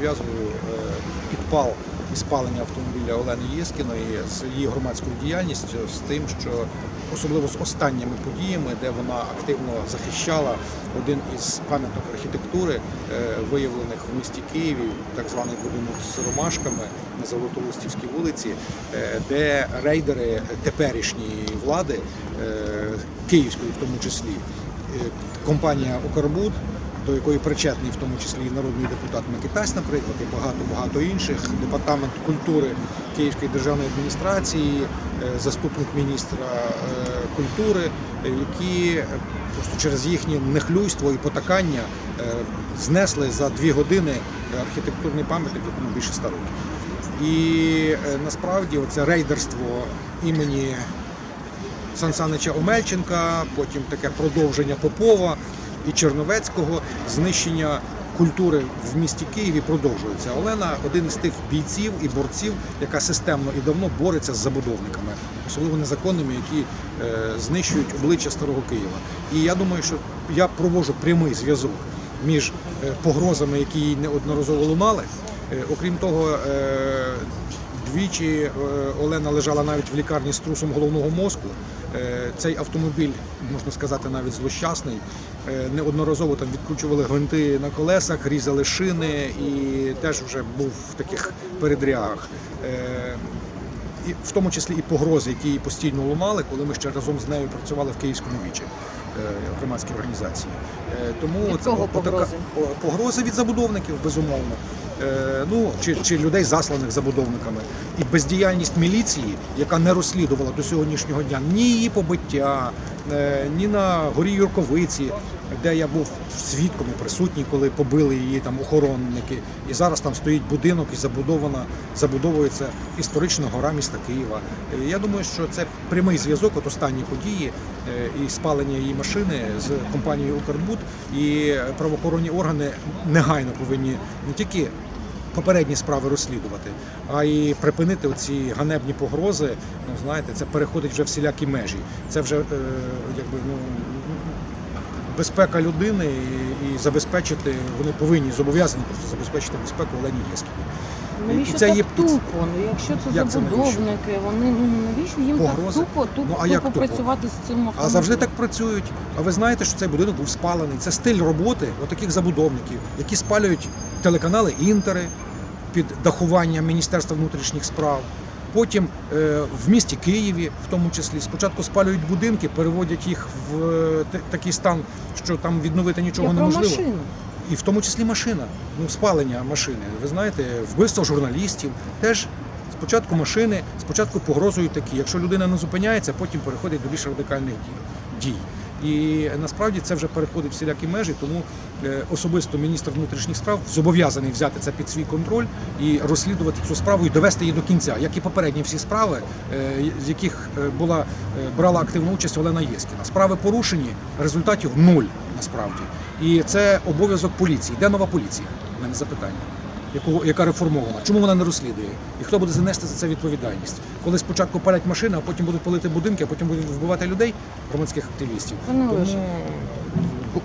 пов'язую е, підпал і спалення автомобіля Олени Єскіної з її громадською діяльністю, з тим, що особливо з останніми подіями, де вона активно захищала один із пам'яток архітектури, е, виявлених в місті Києві, так званий будинок з ромашками на Золотоустівській вулиці, е, де рейдери теперішньої влади, київської в тому числі, компанія Укрбуд, до якої причетний в тому числі і народний депутат Микитась, наприклад, і багато-багато інших, департамент культури Київської державної адміністрації, е, заступник міністра е, культури, які просто через їхнє нехлюйство і потакання е, знесли за дві години архітектурний пам'ятник, якому більше ста років. І насправді оце рейдерство імені Сан Санича Омельченка, потім таке продовження Попова і Черновецького, знищення культури в місті Києві продовжується. Олена один із тих бійців і борців, яка системно і давно бореться з забудовниками, особливо незаконними, які е, знищують обличчя старого Києва. І я думаю, що я проводжу прямий зв'язок між е, погрозами, які їй неодноразово лунали. Е, Окрім того, Двічі е, Олена лежала навіть в лікарні з трусом головного мозку. Е, Цей автомобіль, можна сказати, навіть злощасний. Е, Неодноразово там відкручували гвинти на колесах, різали шини і теж вже був в таких передрягах. І в тому числі і погрози, які їй постійно лунали, коли ми ще разом з нею працювали в Київському вічі е, громадській організації. Тому Від це кого отака- погрози? О, Погрози від забудовників, безумовно. Е, Ну, чи, чи людей, засланих забудовниками. І бездіяльність міліції, яка не розслідувала до сьогоднішнього дня ні її побиття, е, ні на горі Юрковиці, де я був свідком і присутній, коли побили її там охоронники. І зараз там стоїть будинок і забудована, забудовується історична гора міста Києва. Я думаю, що це прямий зв'язок от останні події е, і спалення її машини з компанією Укрбуд. І правоохоронні органи негайно повинні не тільки попередні справи розслідувати, а й припинити оці ганебні погрози. Ну знаєте, це переходить вже всілякі межі. Це вже е, якби ну. Безпека людини і, і забезпечити, вони повинні зобов'язані просто забезпечити безпеку Олені Єскіні. Навіщо це так є тупо? Ну, якщо це Як забудовники, вони ну навіщо їм Погрози? так тупо, тупо, Ну, а як тупо працювати з цим автомобілем? А завжди так працюють. А ви знаєте, що цей будинок був спалений. Це стиль роботи отаких забудовників, які спалюють телеканали Інтери під дахуванням Міністерства внутрішніх справ. Потім е, в місті Києві, в тому числі, спочатку спалюють будинки, переводять їх в е, такий стан, що там відновити нічого Я про неможливо. машину. І в тому числі машина, ну спалення машини. Ви знаєте, вбивство журналістів теж спочатку машини, спочатку погрозують такі. Якщо людина не зупиняється, потім переходить до більш радикальних дій. І насправді це вже переходить всілякі межі, тому е, особисто міністр внутрішніх справ зобов'язаний взяти це під свій контроль і розслідувати цю справу і довести її до кінця, як і попередні всі справи, е, з яких е, була брала активну участь Олена Єскіна. Справи порушені, результатів нуль насправді. І це обов'язок поліції. Де нова поліція? У мене запитання. Яку, яка реформована? Чому вона не розслідує? І хто буде занести за це відповідальність? Коли спочатку палять машини, а потім будуть палити будинки, а потім будуть вбивати людей, громадських активістів. Пане Тому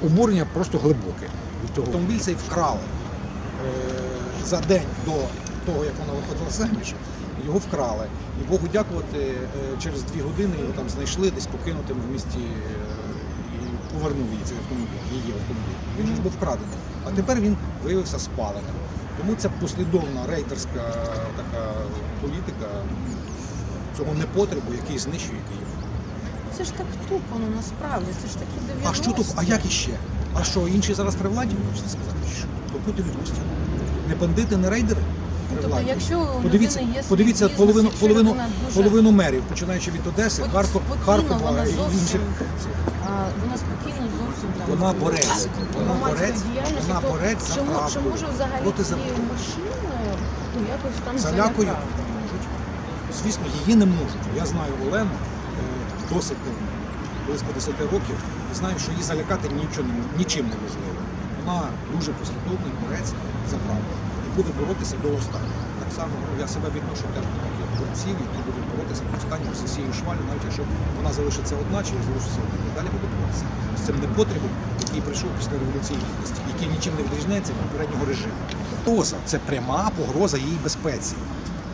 обурення просто глибоке. Від того. Автомобіль цей вкрали е, за день до того, як вона виходила заміж. Його вкрали. І Богу дякувати, е, через дві години його там знайшли десь покинутим в місті е, і повернув їй цей автомобіль, її автомобіль. Він же ж був вкрадений. А тепер він виявився спаленим. Тому це послідовна рейдерська така політика цього непотребу, який знищує Київ. Це ж так тупо, ну насправді, це ж такі 90 А що тут? А як іще? А що, інші зараз при владі, можете сказати? Що? То будьте відпустять. Не бандити, не рейдери. Тобто, якщо у Подивіться, людини є свій подивіться бізнес, половину, якщо половину, людина дуже- половину мерів, починаючи від Одеси, От Харков, спокійно, Харкова вона і зовсім- інших. А, вона спокійно зовсім там Вона борець. Вона громадської борець. діяльності, Вона то за чому, правду. чи може взагалі Проти цією забудови. машиною ну, якось там Залякою залякати? можуть. Звісно, її не можуть. Я знаю Олену е, досить давно, близько 10 років, і знаю, що її залякати нічого не- нічим неможливо. Вона дуже послідовний борець за правду буде боротися до останнього. Так само я себе відношу теж до таких борців, які будуть боротися до останнього з цією швалю, навіть якщо вона залишиться одна чи залишиться одна. Далі буде боротися з цим непотребом, який прийшов після революції гідності, який нічим не відрізняється від попереднього режиму. Погроза це пряма погроза її безпеці.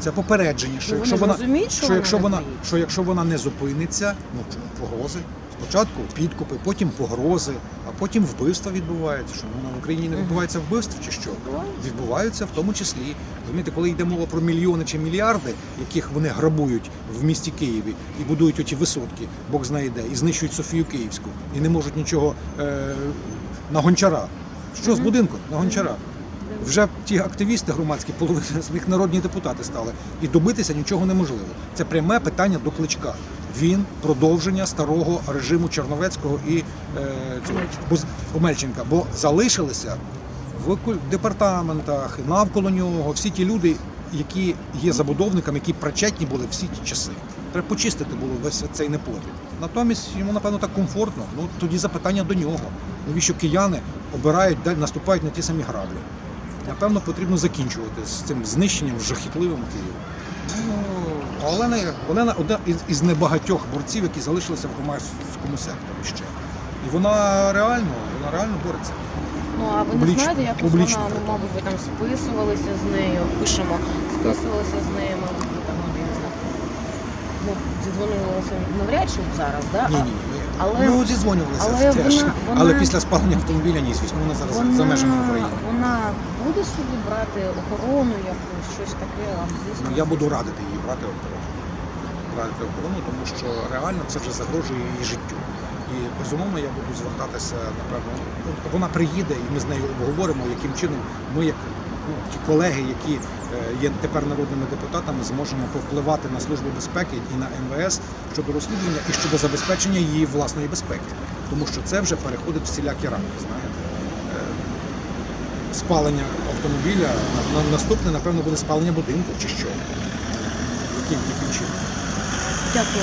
Це попередження, що Ну, якщо вона, що якщо вона, що якщо вона не зупиниться, ну погрози. Спочатку підкупи, потім погрози, а потім вбивства відбуваються. Що ну, на Україні не відбувається вбивств чи що? Відбуваються. Відбуваються в тому числі. Розумієте, коли йде мова про мільйони чи мільярди, яких вони грабують в місті Києві і будують оті висотки, Бог знає де, і знищують Софію Київську, і не можуть нічого е, на гончара. Що з будинку? На гончара. Вже ті активісти громадські, половина з них народні депутати стали, і добитися нічого неможливо. Це пряме питання до кличка. Він продовження старого режиму Черновецького і е, цього, Омельченка. бо залишилися в департаментах, навколо нього всі ті люди, які є забудовниками, які причетні були всі ті часи. Треба почистити було весь цей непотріб. Натомість йому, напевно, так комфортно. Ну тоді запитання до нього. Навіщо кияни обирають, наступають на ті самі граблі? Напевно, потрібно закінчувати з цим знищенням жахітливим Києва. А Олена, Олена одна із, із небагатьох борців, які залишилися в громадському секторі ще. І вона реально, вона реально бореться. Ну а ви не знаєте, якось публічно вона, ну, мабуть, ви там списувалися з нею, пишемо, списувалися з нею, мабуть, ви там я не знаю. Ну, зідзвонилися навряд чи зараз, да? Ні, ні, ні. Але- ну, зідзвонювалися але теж. вона- вона- Але після спалення автомобіля ні, звісно, вона зараз за- за межами України. Вона буде собі брати охорону якусь, щось таке, звісно. Ну, я буду радити їй брати охорону. Радити охорону, тому що реально це вже загрожує її життю. І безумовно я буду звертатися, напевно, ну, вона приїде і ми з нею обговоримо, яким чином ми, як ті колеги, які е, є тепер народними депутатами, зможемо повпливати на службу безпеки і на МВС щодо розслідування і щодо забезпечення її власної безпеки. Тому що це вже переходить всілякі рамки, знаєте. Е, Спалення автомобіля, на- на- наступне, напевно, буде спалення будинку чи що. Яким чином? Дякую.